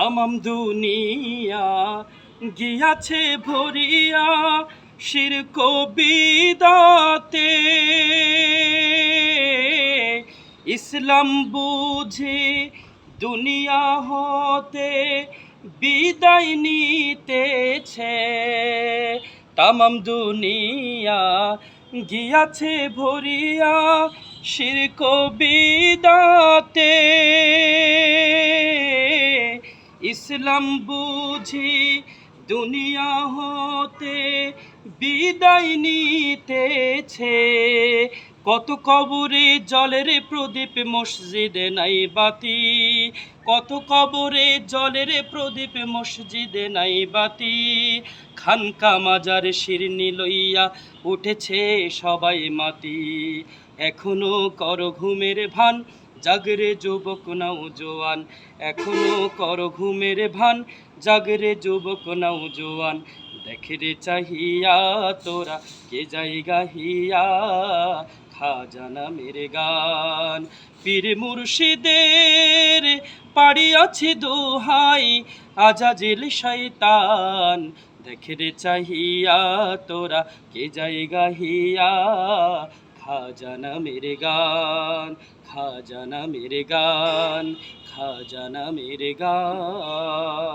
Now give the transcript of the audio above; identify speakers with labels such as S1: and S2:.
S1: তামাম দুনিয়া গিয়াছে ভরিয়া শির কবিদাতে। ইসলাম বুঝে দুনিয়া হতে বিদায় নিতেছে। তামাম দুনিয়া গিয়াছে ভরিয়া শির কবিদাতে। ইসলাম বুঝি দুনিয়া হতে বিদায় নিতেছে। কত কবরে জলের প্রদীপ মসজিদে নাই বাতি। কত কবরে জলের প্রদীপ মসজিদে নাই বাতি। খানকা মাজার শিরনি লইয়া উঠেছে সবাই মাতি এখনও কর ঘুমের ভান জাগরে যুবক নাও জোয়ান, এখনও কর ঘুমের ভান। জাগরে যুবক নাও জোয়ান, দেখে রে চাহিয়া তোরা কে যাই গাহিয়া খাজানা মেরে গান, পীর মুর্শিদের পাড়ি আছে দোহাই, আজাজিল শৈতান দেখে রে চাহিয়া তোরা কে যাই গাহিয়া খাজানা মেরে গান খাজানা মেরে গান খাজানা মেরে গান।